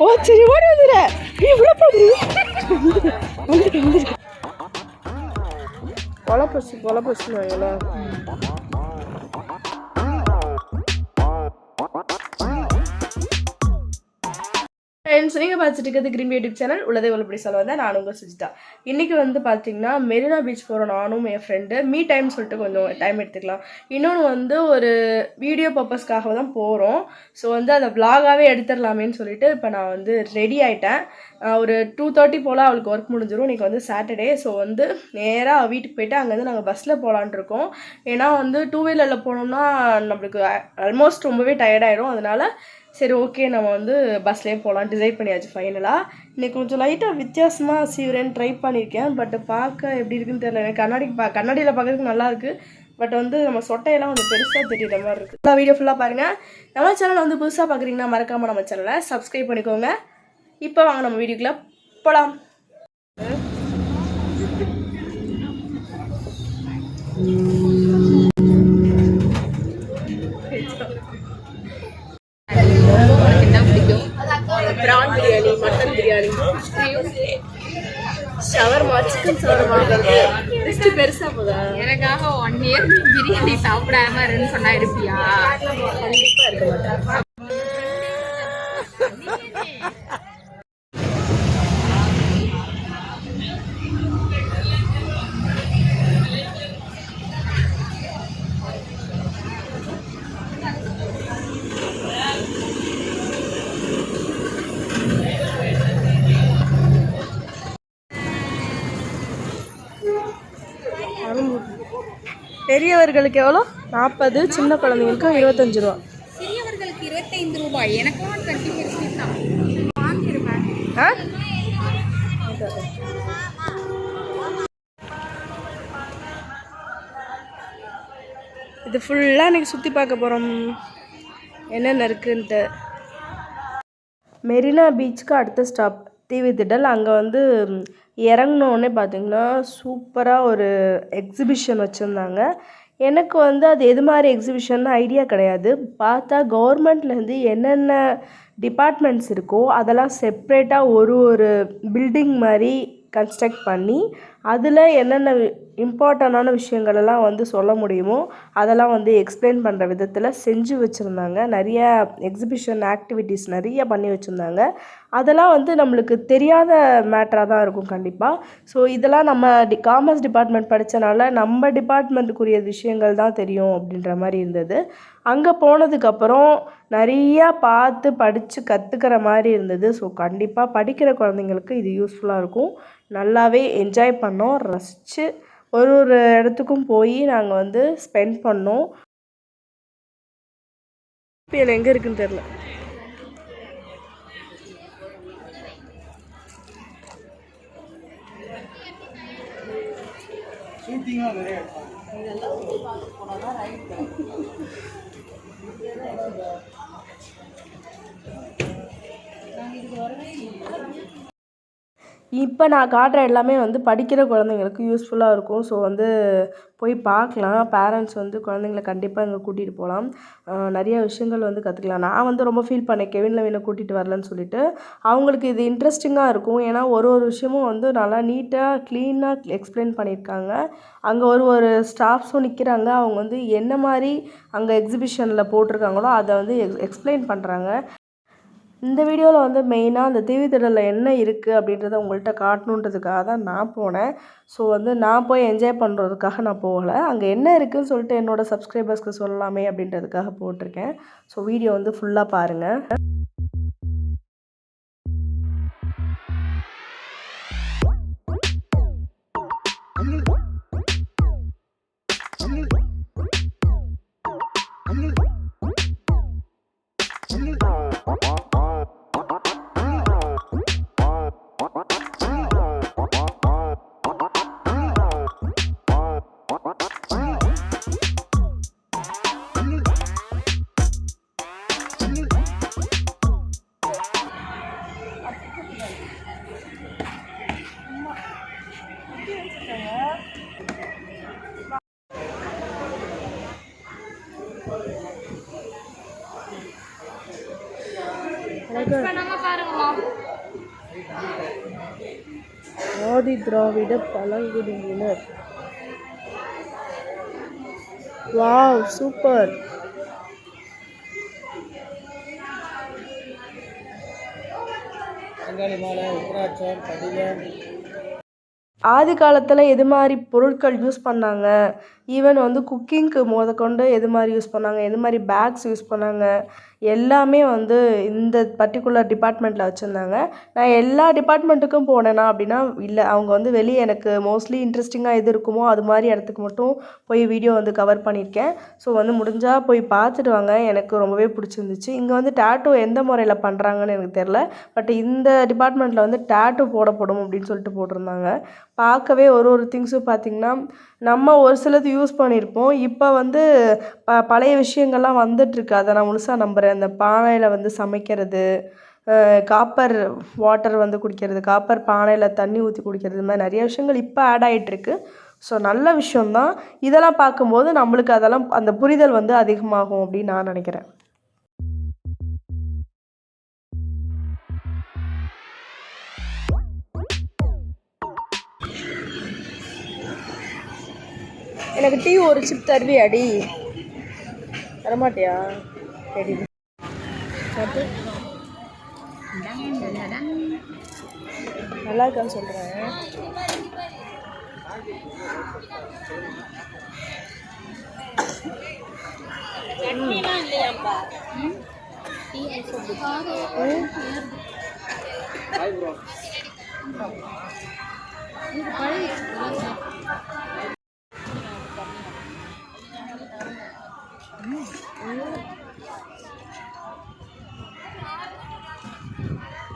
ஓ சரி ஓடி வந்துடுற இவ்வளோ போகுது வந்துட்டு வந்துட்டு கொலை பசு கொலை பசுன்னு வைங்களேன் ஃப்ரெண்ட்ஸ் நீங்கள் பார்த்துட்டு இருக்கிறது கிரீன் யூடியூப் சேனல் உள்ளதை உள்ளபடி சொல்ல வந்தேன் நான் உங்கள் சுஜிதா. இன்றைக்கி வந்து பார்த்தீங்கன்னா மெரினா பீச் போகிறோம் நானும் என் ஃப்ரெண்டு மீ டைம் சொல்லிட்டு கொஞ்சம் டைம் எடுத்துக்கலாம். இன்னொன்று வந்து ஒரு வீடியோ பர்பஸ்க்காக தான் போகிறோம் ஸோ வந்து அதை விலாகாகவே எடுத்துடலாமேன்னு சொல்லிட்டு இப்போ நான் வந்து ரெடி ஆகிட்டேன் ஒரு டூ தேர்ட்டி போல் அவளுக்கு ஒர்க் முடிஞ்சிடும் இன்றைக்கி வந்து சாட்டர்டே ஸோ வந்து நேராக வீட்டுக்கு போயிட்டு அங்கேருந்து நாங்கள் பஸ்ஸில் போகலான் இருக்கோம் ஏன்னா வந்து டூ வீலரில் போனோம்னா நம்மளுக்கு ஆல்மோஸ்ட் ரொம்பவே டயர்டாயிடும் அதனால் சரி ஓகே நம்ம வந்து பஸ்லேயே போகலாம் டிசைட் பண்ணியாச்சு ஃபைனலாக இன்னைக்கு கொஞ்சம் லைட்டாக வித்தியாசமாக சீவரேன்னு ட்ரை பண்ணியிருக்கேன். பட் பார்க்க எப்படி இருக்குன்னு தெரியல. எனக்கு கண்ணாடி பா கண்ணாடியில் பார்க்குறதுக்கு நல்லாயிருக்கு பட் வந்து நம்ம சொட்டையெல்லாம் கொஞ்சம் பெருசாக தெரியுற மாதிரி இருக்குது நல்லா வீடியோ ஃபுல்லாக பாருங்கள் நம்ம சேனல் வந்து புதுசாக பார்க்குறீங்கன்னா மறக்காமல் நம்ம சேனலை சப்ஸ்கிரைப் பண்ணிக்கோங்க. இப்போ வாங்க நம்ம வீடியோக்குள்ளே போகலாம் லிஸ்ட்டு பெருசாக போதா? எனக்காக ஒன் இயர் பிரியாணி சாப்பிடாம இருன்னு சொன்னா இருப்பியா கண்டிப்பாக இருக்க. மாட்டேன் பெரியவர்களுக்கு எவ்வளோ? நாற்பது சின்ன குழந்தைங்களுக்கு இருபத்தஞ்சு ரூபா. சிறியவர்களுக்கு இருபத்தைந்து ரூபாய். ஆ? இது ஃபுல்லாக இன்னைக்கு சுற்றி பார்க்க போகிறோம் என்னென்ன இருக்குன்ட்டு. மெரினா பீச்சுக்கு அடுத்த ஸ்டாப் டிவி திடல் அங்கே வந்து இறங்கினோடனே பார்த்தீங்கன்னா சூப்பராக ஒரு எக்ஸிபிஷன் வச்சுருந்தாங்க. எனக்கு வந்து அது எது மாதிரி எக்ஸிபிஷன் ஐடியா கிடையாது. பார்த்தா கவர்மெண்ட்லேருந்து என்னென்ன டிபார்ட்மெண்ட்ஸ் இருக்கோ அதெல்லாம் செப்ரேட்டாக ஒரு ஒரு பில்டிங் மாதிரி கன்ஸ்ட்ரக்ட் பண்ணி அதில் என்னென்ன இம்பார்ட்டண்டான விஷயங்களெல்லாம் வந்து சொல்ல முடியுமோ அதெல்லாம் வந்து எக்ஸ்பிளைன் பண்ணுற விதத்தில் செஞ்சு வச்சுருந்தாங்க. நிறைய எக்ஸிபிஷன் ஆக்டிவிட்டீஸ் நிறைய பண்ணி வச்சுருந்தாங்க. அதெல்லாம் வந்து நம்மளுக்கு தெரியாத மேட்டராக தான் இருக்கும் கண்டிப்பாக ஸோ இதெல்லாம் நம்ம டி காமர்ஸ் டிபார்ட்மெண்ட் படித்தனால நம்ம டிபார்ட்மெண்ட்டுக்குரிய விஷயங்கள் தான் தெரியும் அப்படின்ற மாதிரி இருந்தது. அங்கே போனதுக்கப்புறம் நிறையா பார்த்து படித்து கற்றுக்கிற மாதிரி இருந்தது. ஸோ கண்டிப்பாக படிக்கிற குழந்தைங்களுக்கு இது யூஸ்ஃபுல்லாக இருக்கும். நல்லாவே என்ஜாய் பண்ணோம் ரசித்து ஒரு ஒரு இடத்துக்கும் போய் நாங்கள் வந்து ஸ்பெண்ட் பண்ணோம். பிஎல் எங்கே இருக்குன்னு தெரில இப்போ நான் காட்டுற எல்லாமே வந்து படிக்கிற குழந்தைங்களுக்கு யூஸ்ஃபுல்லாக இருக்கும். ஸோ வந்து போய் பார்க்கலாம். பேரண்ட்ஸ் வந்து குழந்தைங்கள கண்டிப்பாக இங்கே கூட்டிகிட்டு போகலாம் நிறைய விஷயங்கள் வந்து கற்றுக்கலாம் நான் வந்து ரொம்ப ஃபீல் பண்ணேன். கெவின் லவீனை கூட்டிகிட்டு வரலன்னு சொல்லிட்டு. அவங்களுக்கு இது இன்ட்ரெஸ்டிங்காக இருக்கும். ஏன்னா ஒரு ஒரு விஷயமும் வந்து நல்லா நீட்டாக க்ளீனாக எக்ஸ்பிளைன் பண்ணியிருக்காங்க. அங்கே ஒரு ஒரு ஸ்டாஃப்ஸும் நிற்கிறாங்க அவங்க வந்து என்ன மாதிரி அங்கே எக்ஸிபிஷனில் போட்டிருக்காங்களோ அதை வந்து எக்ஸ் எக்ஸ்பிளைன் பண்ணுறாங்க இந்த வீடியோவில் வந்து மெயினாக அந்த தீவித்திடலில் என்ன இருக்குது அப்படின்றத உங்கள்கிட்ட காட்டணுன்றதுக்காக தான் நான் போனேன். ஸோ வந்து நான் போய் என்ஜாய் பண்ணுறதுக்காக நான் போகலை. அங்கே என்ன இருக்குதுன்னு சொல்லிட்டு என்னோடய சப்ஸ்கிரைபர்ஸ்க்கு சொல்லலாமே அப்படின்றதுக்காக போட்டிருக்கேன். ஸோ வீடியோ வந்து ஃபுல்லாக பாருங்கள் திராவிட பழங்குடியினர். Wow super. ஆதி காலத்தில் எது மாதிரி பொருட்கள் யூஸ் பண்ணாங்க? ஈவன் வந்து குக்கிங்க்கு முதற்கொண்டு எது மாதிரி யூஸ் பண்ணாங்க? எது மாதிரி பேக்ஸ் யூஸ் பண்ணாங்க? எல்லாமே வந்து இந்த பர்டிகுலர் டிபார்ட்மெண்ட்டில் வச்சுருந்தாங்க. நான் எல்லா டிபார்ட்மெண்ட்டுக்கும் போனேனா அப்படின்னா இல்லை அவங்க வந்து வெளியே எனக்கு மோஸ்ட்லி இன்ட்ரெஸ்டிங்காக எது இருக்குமோ அது மாதிரி இடத்துக்கு மட்டும் போய் வீடியோ வந்து கவர் பண்ணியிருக்கேன். ஸோ வந்து முடிஞ்சால் போய் பார்த்துட்டு வாங்க. எனக்கு ரொம்பவே பிடிச்சிருந்துச்சு. இங்கே வந்து டேட்டூ எந்த முறையில் பண்ணுறாங்கன்னு எனக்கு தெரில பட் இந்த டிபார்ட்மெண்ட்டில் வந்து டேட்டூ போடப்படும் அப்படின்னு சொல்லிட்டு போட்டிருந்தாங்க. பார்க்கவே ஒரு ஒரு திங்ஸும் பார்த்திங்கன்னா நம்ம ஒரு சிலது யூஸ் பண்ணியிருப்போம் இப்போ வந்து ப பழைய விஷயங்கள்லாம் வந்துட்டுருக்கு. அதை நான் முழுசாக நம்புகிறேன் இந்த பானையில் வந்து சமைக்கிறது காப்பர் வாட்டர் வந்து குடிக்கிறது காப்பர் பானையில் தண்ணி ஊற்றி குடிக்கிறது இது மாதிரி நிறைய விஷயங்கள் இப்போ ஆட் ஆகிட்டுருக்கு ஸோ நல்ல விஷயந்தான் இதெல்லாம் பார்க்கும்போது நம்மளுக்கு அதெல்லாம் அந்த புரிதல் வந்து அதிகமாகும் அப்படின்னு நான் நினைக்கிறேன். எனக்கு டீ ஒரு சிப் தருவியாடி? தரமாட்டியா? சரி. நல்லா இருக்கான்னு சொல்கிறேன்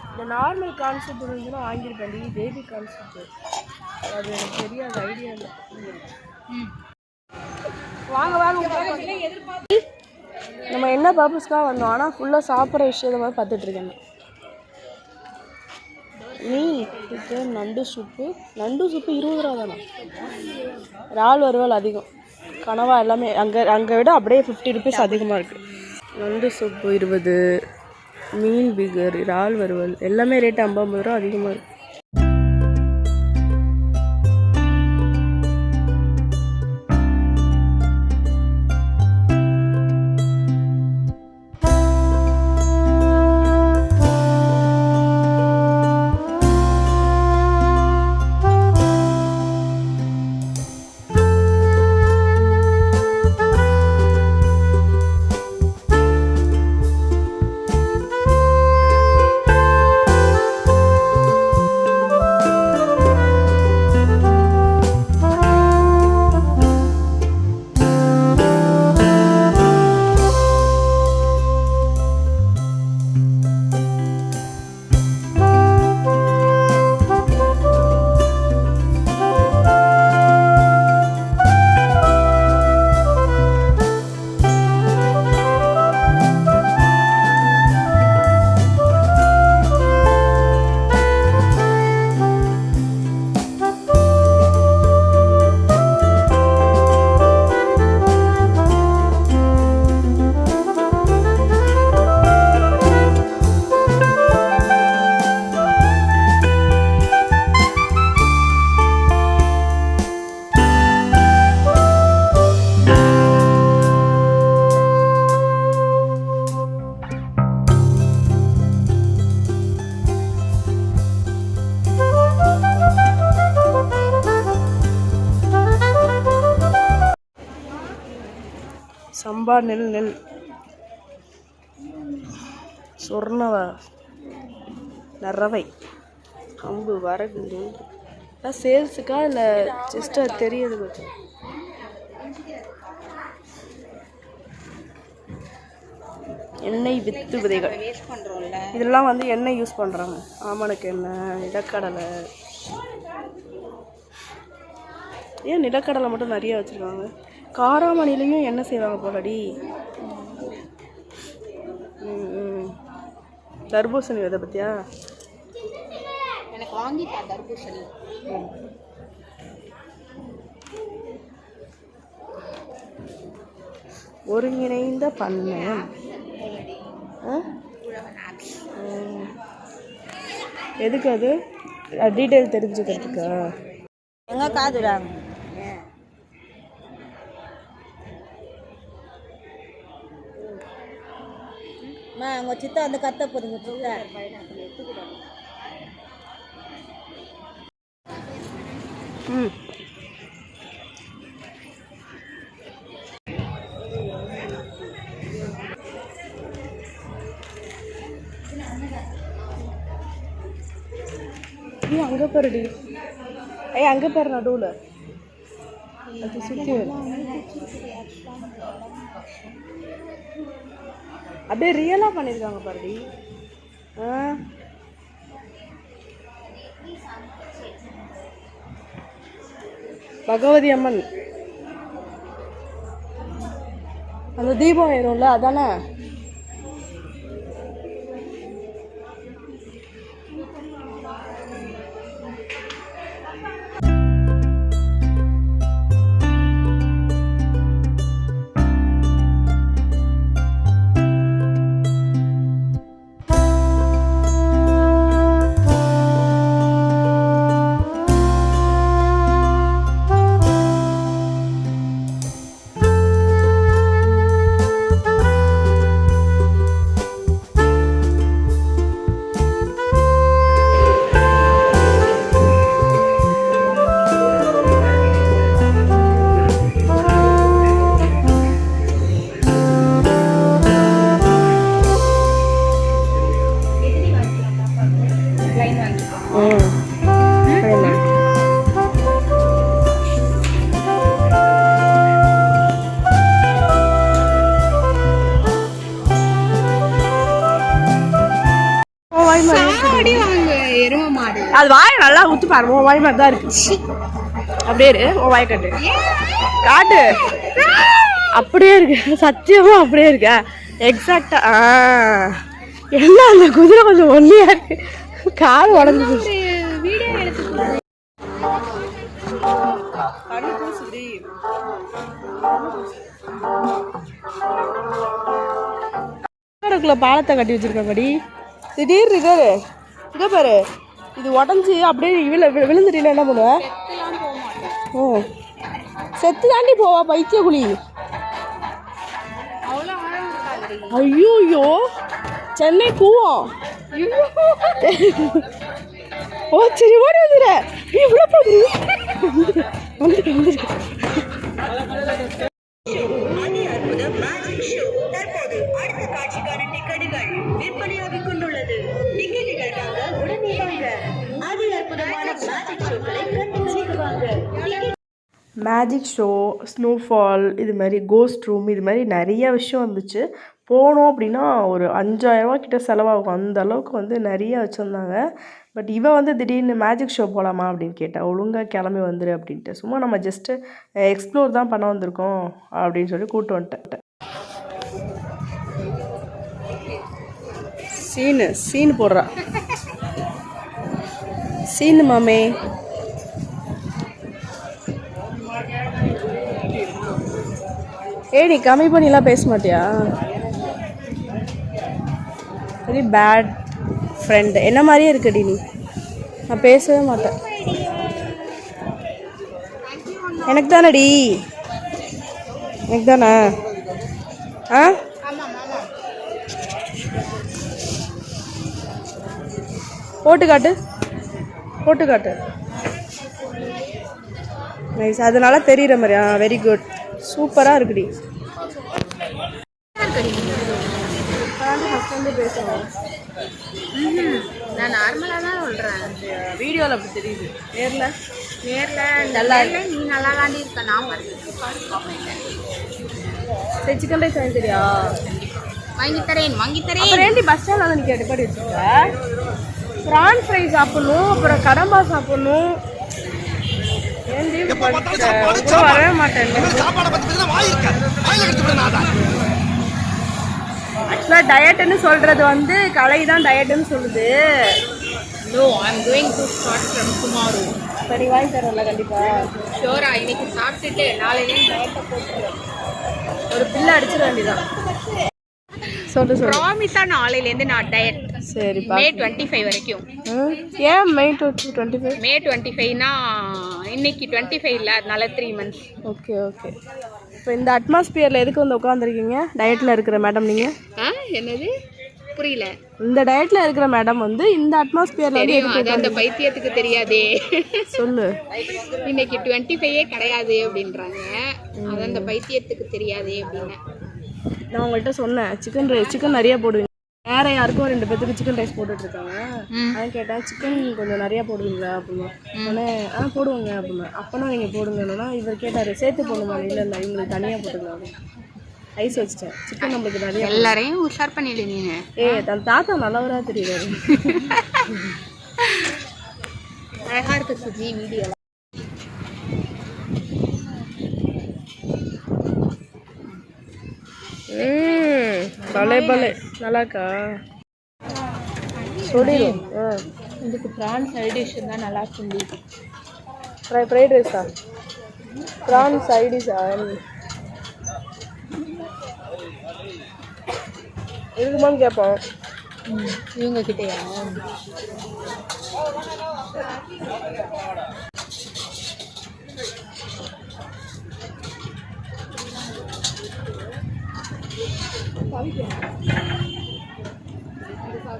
இந்த நார்மல் கான்செப்ட் இருந்துச்சுன்னா வாங்கியிருப்பேன்டி பேபி கான்செப்ட் அது எனக்கு தெரியாது ஐடியா இல்லை. வாங்க வாங்க நம்ம என்ன பர்பஸ்க்காக வந்தோம்? ஆனால் ஃபுல்லாக சாப்பிட்ற விஷயத்த மாதிரி பார்த்துட்ருக்கேன் மீன் நண்டு சூப்பு நண்டு சூப்பு இருபது ரூபா தானே? இறால் வறுவல் அதிகம். கனவா எல்லாமே அங்கே அங்கே விட அப்படியே ஃபிஃப்டி ருபீஸ் அதிகமாக இருக்குது நண்டு சூப்பு இருபது மீன் பிகர் இறால் வறுவல் எல்லாமே ரேட் ஐம்பது ஐம்பது ரூபா அதிகமாக இருக்குது அம்பா நெல் நெல். சொர்ணவ நரவை அம்பு வரகு சேல்ஸுக்கா இல்லை ஜஸ்ட்டாக தெரியுது கொஞ்சம்? எண்ணெய் வித்து விதைகள். இதெல்லாம் வந்து எண்ணெய் யூஸ் பண்ணுறாங்க ஆமணக்கு எண்ணெய் நிலக்கடலை. ஏன் நிலக்கடலை மட்டும் நிறைய வச்சுருக்காங்க? காராமணிலையும் எண்ணெய் செய்வாங்க போலடி. தர்பூசணி விதை பற்றியா எனக்கு வாங்கிட்டா தர்பூசணி. ஒருங்கிணைந்த பண்ணையம் எதுக்கு அது? டீட்டெயில் தெரிஞ்சுக்கிறதுக்கா? எங்க காதுடாங்க அம்மா உங்கள் சித்தா வந்து கத்த போதுங்க சித்தா. ம் நீ அங்கே பாருடி. ஏய் அங்கே பாரு நடுவில். அது சுற்றி அப்படியே ரியலாக பண்ணியிருக்காங்க பாருடி. ஆ. பகவதி அம்மன். அந்த தீபம் ஏறும்ல அதானே? சாவடி வாங்க எரும மாடு. அது வாய் நல்லா ஊத்து பாரு உன் வாய் மாதிரி தான் இருக்கு அப்படியே இரு உன் வாய் காட்டு. காட்டு. அப்படியே இருக்கு. சத்தியமா அப்படியே இருக்க. எக்ஸாக்டா என்ன அந்த குதிரை கொஞ்சம் ஒல்லியா இருக்கு. கால் உடஞ்சு பாலத்தை கட்டி வச்சிருக்காங்கடி திடீர்னு இதோ. இதோ பாரு. இது உடஞ்சி அப்படியே விழு விழுந்துட்டீங்கன்னா என்ன பண்ணுவேன் ஓ. செத்து தாண்டி போவா பைத்திய குழி அவ்வளோ ஐயோ. சென்னை கூவம் ஓ சரி ஓடி வந்துடுற நீ இவ்வளோ போகுது வந்துட்டு வந்துரு. அதி அற்புத மேஜிக் ஷோ தற்போது அடுத்த காட்சிக்கான டிக்கெட்டுகள் விற்பனையாகிக் கொண்டுள்ளது. மேஜிக் ஷோ ஸ்னோஃபால் இது மாதிரி கோஸ்ட் ரூம் இது மாதிரி நிறைய விஷயம் வந்துச்சு. போனோம் அப்படின்னா ஒரு அஞ்சாயிரரூவா கிட்ட செலவாகும். அந்த அளவுக்கு வந்து நிறைய வச்சுருந்தாங்க. பட் இவன் வந்து திடீர்னு மேஜிக் ஷோ போகலாமா அப்படின்னு கேட்டால் ஒழுங்காக கிளம்பி வந்துரு அப்படின்ட்டு. சும்மா நம்ம ஜஸ்ட்டு எக்ஸ்ப்ளோர் தான் பண்ண வந்திருக்கோம் அப்படின்னு சொல்லி கூட்டு வந்துட்டேன். சீனு சீன் போடுறான் சீனு மாமே ஏடி நீ கம்மி பண்ணிலாம் பேச மாட்டியா? வெரி பேட் ஃப்ரெண்ட் என்ன மாதிரியே இருக்குடி நீ? நான் பேசவே மாட்டேன். எனக்கு தானடி எனக்கு தானே ஆ? போட்டு காட்டு. போட்டு காட்டு நைஸ் அதனால தெரியுற மாதிரியா வெரி குட் சூப்பராக இருக்குடி. நான் நார்மலாக தான் சொல்கிறேன் வீடியோவில் அப்படி தெரியுது. நேரில்? நேரில் நல்லா நீ நல்லா தாண்டி இருக்க நான் சரி சிக்கன் ரைஸ் வாங்கி தெரியா? வாங்கி தரேன் வாங்கி தரேன். பஸ் ஸ்டாண்டில் வந்து நிற்க வச்சுருக்க? ப்ரான் ஃப்ரை சாப்பிடணும் அப்புறம் கடம்பா சாப்பிடணும். வரவே மாட்டேன் சாப்பாடை பத்தி பேசினா வாய் இருக்காது. வாயில கடிச்சு விட நான் ஆக்சுவலாக டயட்டுன்னு சொல்கிறது வந்து கலை தான் டயட்டுன்னு சொல்லுது. No I am going to start from tomorrow சரி வாங்கி தரல கண்டிப்பாக ஷோரா இன்னைக்கு சாப்பிட்டுட்டு நாளையிலேருந்து டயட்டை போட்டுருவேன் ஒரு பில்லை அடிச்சிட வேண்டியதான் சொல்லு சொல்லு. ப்ராமிஸா நாளையிலேருந்து நான் டயட் சரி மே டுவெண்ட்டி ஃபைவ் வரைக்கும். ம், ஏன் May two twenty five May twenty ஃபைவ்னா இன்னைக்கு டுவெண்ட்டி ஃபைவ் இல்லை அதனால த்ரீ மந்த்ஸ் ஓகே ஓகே இப்போ இந்த அட்மாஸ்பியரில் எதுக்கு வந்து உட்காந்துருக்கீங்க டயட்டில் இருக்கிற மேடம் நீங்கள் ஆ என்னது? புரியல. இந்த டயட்டில் இருக்கிற மேடம் வந்து இந்த அட்மாஸ்பியரில் வந்து அது அந்த பைத்தியத்துக்கு தெரியாதே. சொல்லு. இன்னைக்கு டுவெண்ட்டி ஃபைவே கிடையாது அப்படின்றாங்க. அது அந்த பைத்தியத்துக்கு தெரியாதே அப்படின்னு. நான் உங்கள்கிட்ட சொன்னேன் சிக்கன் ரைஸ் சிக்கன் நிறைய போடுவீங்க. வேற யாருக்கும் ரெண்டு பேத்துக்கு சிக்கன் ரைஸ் போட்டுட்டு இருக்காங்க அதான் கேட்டேன் சிக்கன் கொஞ்சம் நிறைய போடுவீங்களா அப்படின்னு. உடனே ஆ போடுவாங்க அப்படின்னு. அப்போனா நீங்கள் போடுங்கன்னா இவர் கேட்டார் சேர்த்து போடணுமா? இல்லை இல்லை இவங்களுக்கு தனியாக போட்டுக்கலாம். ஐஸ் வச்சிட்டேன். சிக்கன் நம்மளுக்கு நிறைய எல்லாரையும் உஷார் பண்ணிடு நீங்க. ஏய் தன் தாத்தா நல்லவரா தெரியுறாரு. அழகா இருக்கு சுஜி வீடியோ ம் பலே பலே. நல்லாக்கா சொல்லிடும் இதுக்கு ப்ரான் சைட் டிஷ் தான் நல்லா இருக்கும் ஃப்ரை ஃப்ரைட் ரைஸா ப்ரான் சைடிஷா இருக்குமான்னு கேட்போம். இவங்க கிட்டயா?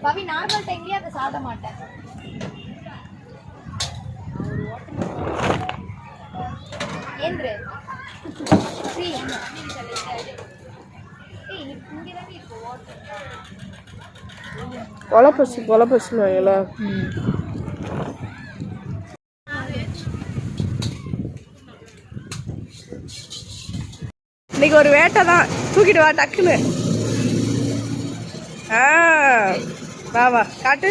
பவி நார்மல் டைம்லயே அதை சாப்பிட மாட்டேன். ஏன்று ஸ்ரீ, என்ன? பசு இங்க- இங்கதானே இருக்கு வாங்கல. இன்னைக்கு ஒரு வேட்டை தான். தூக்கிட்டு வா டக்குன்னு. ஆ வா வா காட்டு.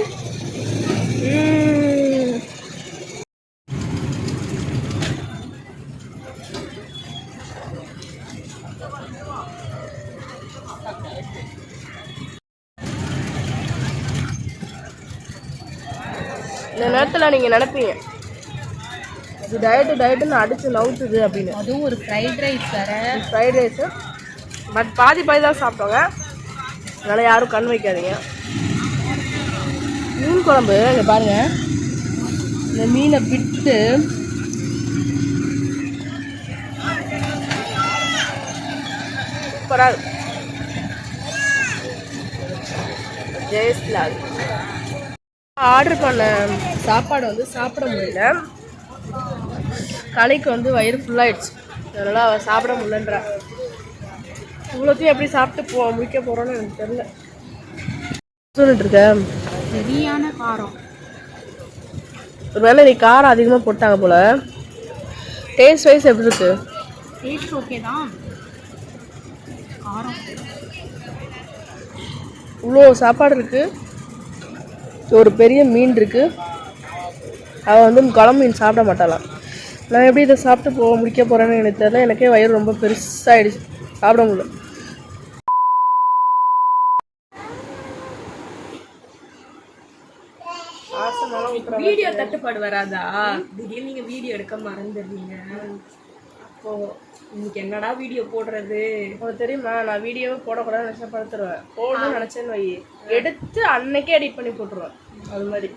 இந்த நேரத்தில் நீங்கள் நினைப்பீங்க. இது டயட்டு டயட்டுன்னு அடிச்சு நவுத்துது அப்படின்னு. அதுவும் ஒரு ஃப்ரைட் ரைஸ் வேற. ஃப்ரைட் ரைஸு பட் பாதி பாதி தான் சாப்பிட்டோங்க அதனால் யாரும் கண் வைக்காதீங்க. மீன் குழம்பு இங்கே பாருங்கள் இந்த மீனை விட்டு சூப்பராக இருக்கும் ஜெயஸ்லால் ஆர்டர் பண்ண சாப்பாடு வந்து சாப்பிட முடியல. கலைக்கு வந்து வயிறு ஃபுல்லாகிடுச்சு அதனால் அவள் சாப்பிட முடியலன்றா. இவ்வளோத்தையும் எப்படி சாப்பிட்டு போ முடிக்க போகிறோன்னு எனக்கு தெரியல. சொல்லிட்டு இருக்க சரியான காரம். ஒரு வேளை நீ காரம் அதிகமாக போட்டாங்க போல. டேஸ்ட் வைஸ் எப்படி இருக்கு? டேஸ்ட் ஓகே தான். காரம். இவ்வளோ சாப்பாடு இருக்கு. ஒரு பெரிய மீன் இருக்கு. அவள் வந்து குழம்பு மீன் சாப்பிட மாட்டாளாம் நான் எப்படி இதை சாப்பிட்டு போ முடிக்க போகிறேன்னு எனக்கு தெரியல. எனக்கே வயிறு ரொம்ப பெருசாகிடுச்சு சாப்பிட முடியல. வீடியோ தட்டுப்பாடு வராதா? திடீர்னு நீங்க வீடியோ எடுக்க மறந்துடுறீங்க. அப்போ இன்னைக்கு என்னடா வீடியோ போடுறது? உனக்கு தெரியுமா நான் வீடியோவே போடக்கூடாதுன்னு நினச்சா படுத்துருவேன். போடணும்னு நினச்சேன்னு வை. எடுத்து அன்னைக்கே எடிட் பண்ணி போட்டுருவேன். அது மாதிரி.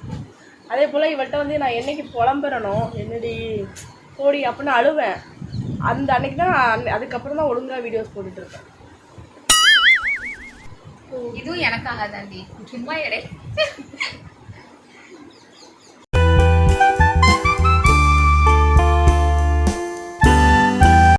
அதே போல் இவள்கிட்ட வந்து நான் என்னைக்கு புலம்புறனோ என்னடி போடி அப்படின்னு அழுவேன். அந்த அன்னைக்கு தான் அன்னை- அதுக்கப்புறம் தான் ஒழுங்காக வீடியோஸ் போட்டுட்டு இருக்கேன் இதுவும் எனக்காக தாண்டி சும்மா எடை.